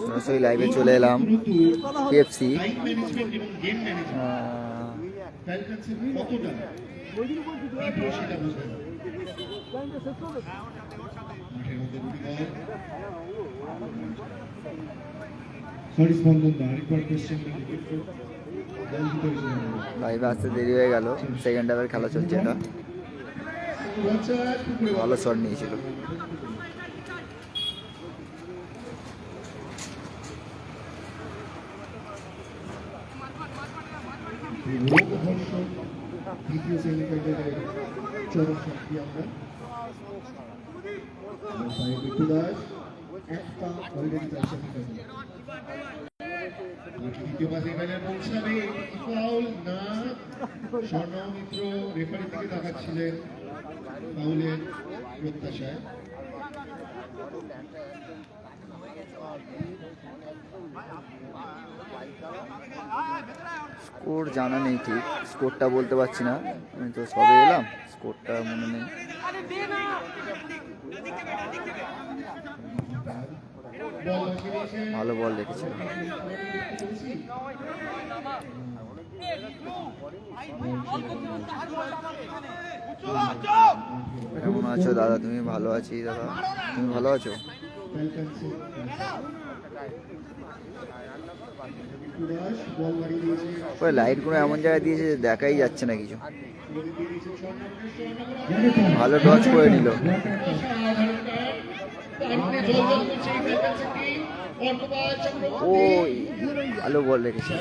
সরাসরি লাইভে চলে এলাম হিসেবে লাইভে আসতে দেরি হয়ে গেল সেকেন্ড হাফের খেলা চলছে এটা। ভালো শট নিয়েছিল। চরম সাক্ষী আমরা বিট্টু দাস এক অলরেডি তার দ্বিতীয় পা সেমিফাইনালে পৌঁছাবে ফাউল প্রত্যাশায় স্কোর জানা নেই ঠিক। স্কোরটা বলতে পারছি না। আমি তো সবে এলাম। স্কোরটা মনে নেই। ভালো বল দেখেছি। কেমন আছো দাদা? তুমি ভালো আছি দাদা? তুমি ভালো আছো? ওই লাইটগুলো এমন জায়গায় দিয়েছে যে দেখাই যাচ্ছে না কিছু। ভালো ডচ করে নিল। ও ভালো বল রেখেছে।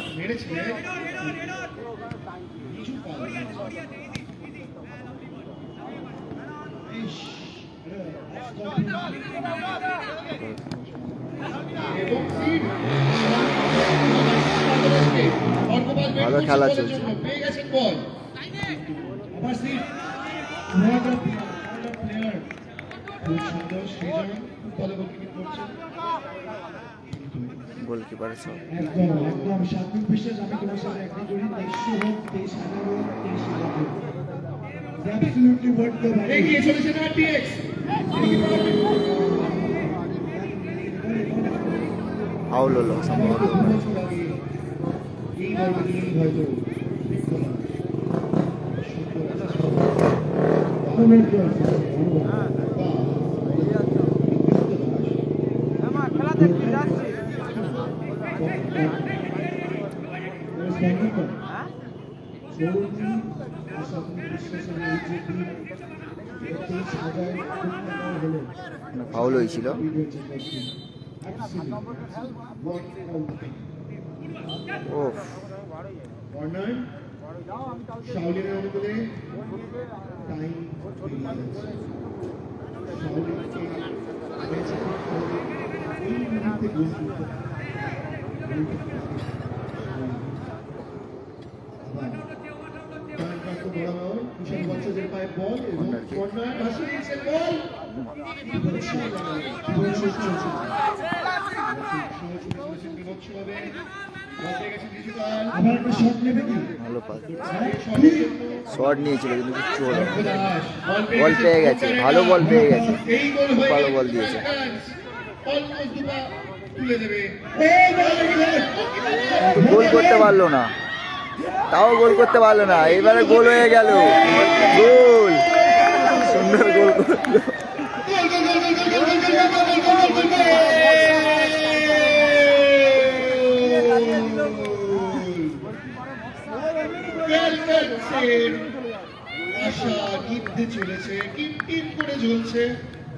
ভালো খেলা চলছে। পেয়ে গেছেন বল আবার সিট প্লেয়ার খুব সুন্দর সৃজন ভালো গোলকিপিং করছেন গোলকিপারের সব একদম একদম আমি তোমার সাথে হোক হাজার হোক হাজার হোক এগিয়ে চলেছেন আরটিএক্স ফাউল হলো সম্ভবত এই বলটা নিয়েই হয়তো বিক্রমা ফাউল হয়েছিল। ও শাওলিনের অনুকূলে কুশল পায়ে বল এবং কর্নার বল। আবার একটা শট নেবে কি? ভালো পাস। শট নিয়েছিল কিন্তু কিচ্ছু হলো বল পেয়ে গেছে, ভালো বল পেয়ে গেছে। হয়ে ভালো বল দিয়েছে। গোল করতে পারল না। তাও গোল করতে পারল না। এবারে গোল হয়ে গেল। গোল। সুন্দর গোল করল। চলেছে টিম করে ঝুলছে।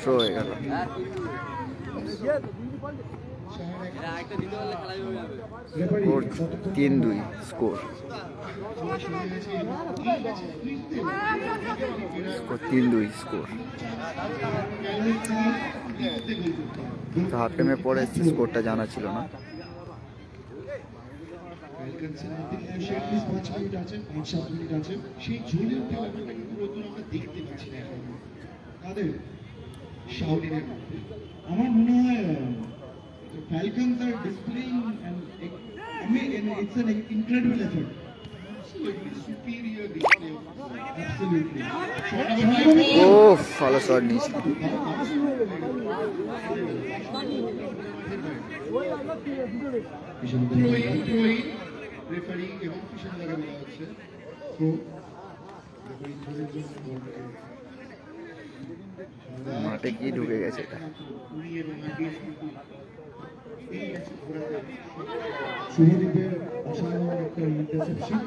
থ্রো হয়ে গেল। তিন দুই স্কোর স্কোর তিন দুই স্কোর তো হাফ টাইমে পরে স্কোরটা জানা ছিল না। পাঁচ মিনিট আছে পাঁচ সাত মিনিট আছে সেই ঝোলের খেলাটা কিন্তু রোদ্দুর আমরা দেখতে পাচ্ছি না এখন। তাদের শাওলিনের মধ্যে। আমার মনে হয় Falcons R displaying I mean, it's an incredible effort. Absolutely superior display shot throwing referee এবং পিছনে লাগা বলা হচ্ছে। So, মাঠে কি ঢুকে গেছে এটা। অসাধারণ একটা ইন্টারসেপশন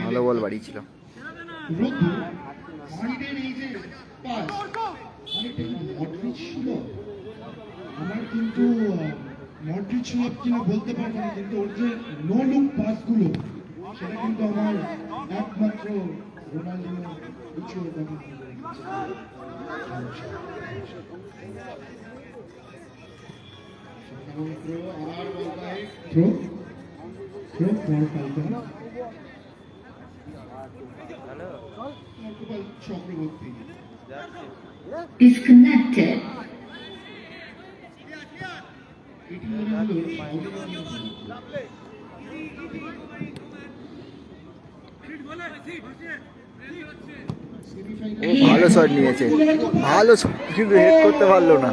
ভালো বল বাড়িয়েছিল। রোদ্দুর সাইডের এই যে পাস অনেকটা আমার কিন্তু মডরিচ বলতে পারব না কিন্তু ওর যে নো লুক পাসগুলো আমার একমাত্র চক্রবর্তী disconnected. ভালো শট নিয়েছে। ভালো শট কিন্তু হেড করতে পারল না।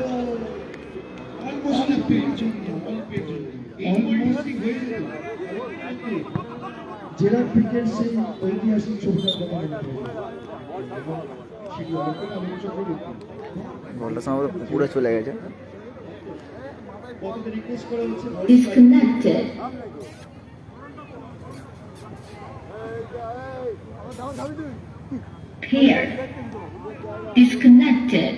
জেরার পিকের সেই ঐতিহাসিক ছবিটার কথা মনে পড়ে সেটি অর্কপাল এবং চক্রবর্তী বলটা সম্ভবত পুকুরে চলে গেছে কতটা রিকোয়েস্ট করা হচ্ছে Disconnected. Pair. Disconnected.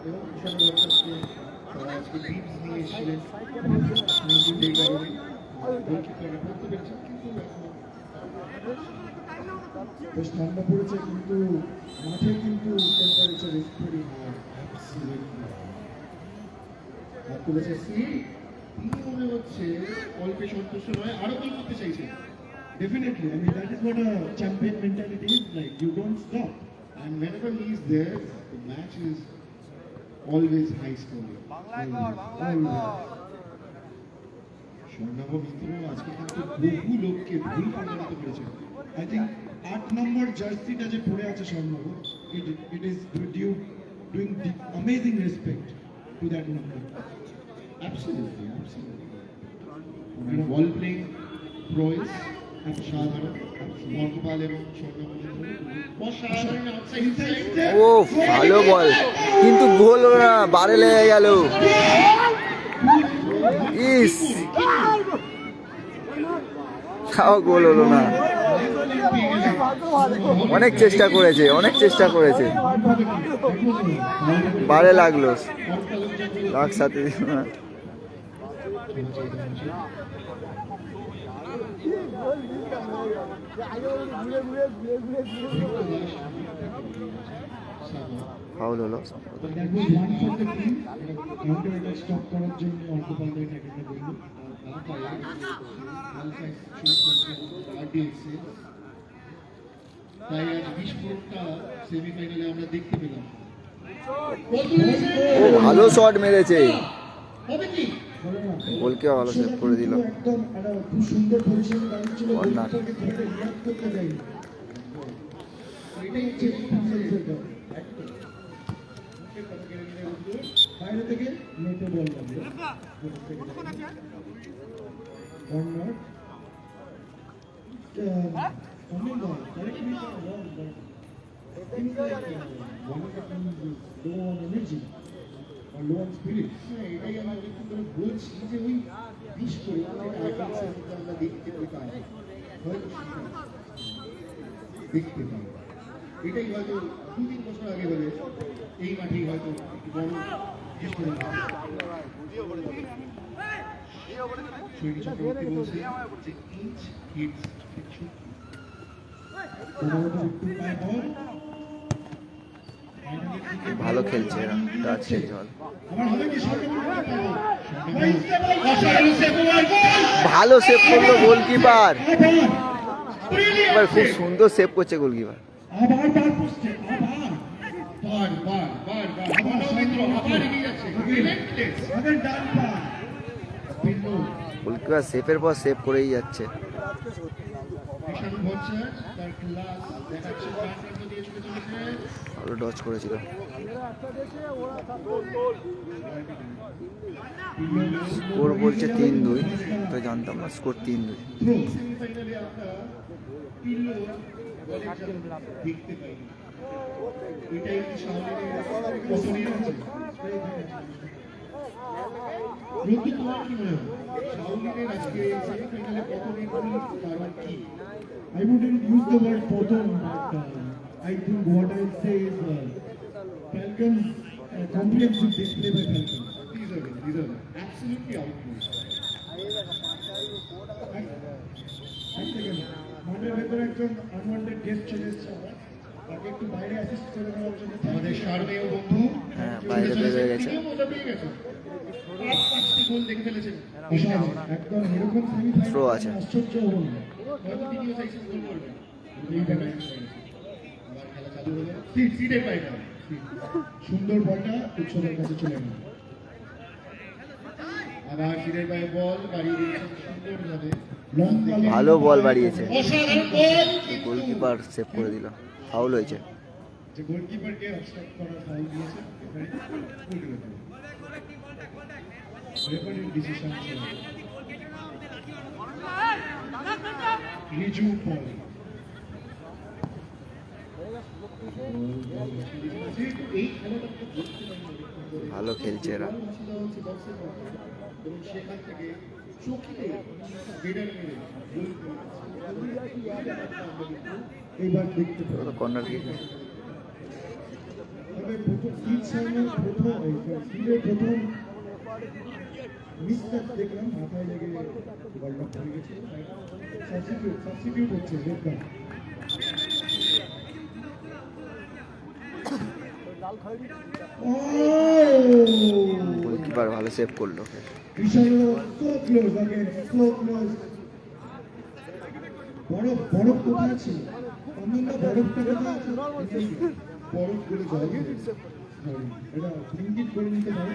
এবং বেশ ঠান্ডা পড়েছে কিন্তু মাঠে কিন্তু টেম্পারেচার হাই আর করেছে সি তিনি মনে হচ্ছে অল্পে সন্তুষ্ট নয় আরও গোল করতে চাইছেন Definitely, I champion mentality is. You don't stop. And whenever he is there, the match is always high scoring. Swarnabh মিত্র আজকে কিন্তু বহু লোককে ভুল প্রমাণিত করেছেন I think আট নম্বর জার্সিটা যে পড়ে আছে স্বর্ণব it it is due doing the amazing respect to that number. Absolutely, absolutely. And ball playing ও, ভালো বল। কিন্তু গোল না বারে লেগে গেল। ইস। তাও গোল হলো না। অনেক চেষ্টা করেছে, অনেক চেষ্টা করেছে। বারে লাগল। লাখ সাথে ফাউল হলো সম্ভবত। That was one for the team. Counter attack stop করার জন্য অল্পপালদের ট্যাকেলটা করল। তাই আজ বিস্ফোরণটা সেমিফাইনালে আমরা দেখতে পেলাম ও ভালো শট মেরেছে হবে কি বলো না। গোলকে ভালো সেভ করে দিল বাইরে থেকে নেটে ball corner uh, one energy low on হ্যাঁ, এটাই আমরা অনেকক্ষণ ধরে বলছি যে ওই বিশ করে আমরা দেখতে হয়তো দেখতে পাই। এটাই হয়তো দু তিন বছর আগে হলে এই মাঠেই হয়তো একটু বড় বিশ করে ভালো খেলছে টাচ ভালো সেভ করল গোলকিপার এবার খুব সুন্দর সেভ করছে গোলকিপার গোলকিপার সেভের পর সেভ করেই যাচ্ছে। ঈশান ভট্টাচার্য তার ক্লাস দেখাচ্ছে ডান দিয়ে ছুটে চলেছে ভালো ডচ করেছিল। স্কোর বলছে তিন দুই তো জানতাম না স্কোর তিন দুই। কি মনে হয়? আজকে সেমিফাইনালে পতনের মূল কারণ কি? I wouldn't use the word bottom, but uh, I think what I'll say is uh, Falcons, uh, comprehensive display by Falcons. Deserve deserve absolutely output এক সেকেন্ড মাঠের ভেতরে একজন আনওয়ান্টেড গেস্ট চলে এসেছে তাকে একটু বাইরে অ্যাসিস্ট করে দেওয়ার জন্য আমাদের সার্মেয় বন্ধু। হ্যাঁ, বাইরে বেরিয়ে গেছে। একদম এরকম সেমিফাইনাল আশ্চর্য তিনিও চাইছেন গোল করবেন আবার খেলা চালু হলো সিট সিটের পাই সুন্দর বলটা উৎসবের কাছে চলে গেল আবার সিটের পায়ে বল বাড়িয়ে দিয়েছেন সুন্দরভাবে লং ভালো বল। বাড়িয়েছে গোলকিপার সেভ করে দিল। ফাউল হয়েছে। যে গোলকিপারকে অবস্ট্রাক্ট করার ফাউল দিয়েছে ডিসিশন ছিল রিজু পল এই খেলাটা খুব দেখতে পাই না। ভালো খেলছে এরা বল ছিল হচ্ছে বক্সের মধ্যে এবং সেখান থেকে চোখে বেডার মেরে গোল করে এইবার দেখতে পাবো। তো কর্নার কিক প্রথম। মিসটা দেখলাম মাথায় লেগে বলটা পড়ে গেছে। সাবস্টিটিউট সাবস্টিটিউট হচ্ছে দেখলাম গোলকিপার ভালো সেভ করল. বরফ বরফ কোথায় ছিল অন্যান্য বরফটা কোথায় আছে? বরফ করে জল। এটা ইঙ্গিত করে নিতে পারে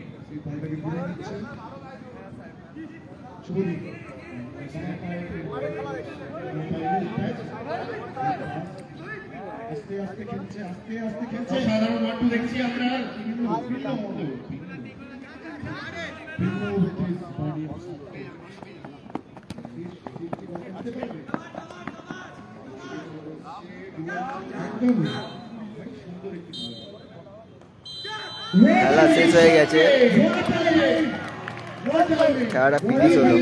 শুভদীপ আস্তে আস্তে খেলছে আস্তে আস্তে খেলছে। অসাধারণ মাঠু দেখছি আমরা ভিন্ন ভিন্ন মতো ভিন্ন with his body of something. খেলা শেষ হয়ে গেছে। খেলাটা ফিনিশ হলো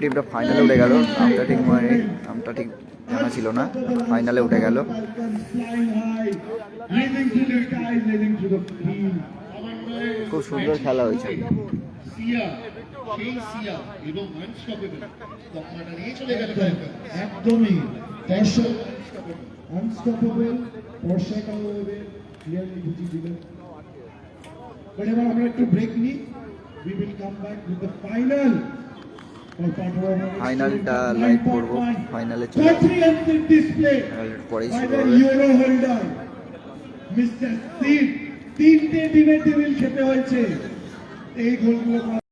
টিমটা ফাইনালে উঠে গেল। আমটা ঠিক মনে আমটা ঠিক জানা ছিল না। ফাইনালে উঠে গেল. খুব সুন্দর খেলা হয়েছে। একদমই দর্শক আনস্টপেবল বর্ষাকাল হবে ক্লিয়ারলি বুঝিয়ে দিলেন বাট এবার আমরা একটু ব্রেক নিই। We will come back with the final ফাইনালটা লাইভ করব। ফাইনালে চলে ফাইনালের পরেই শুরু হবে। Euro holder, Mr. Sid. তিনটে দিনের টেবিল খেতে হয়েছে। এই গোলগুলো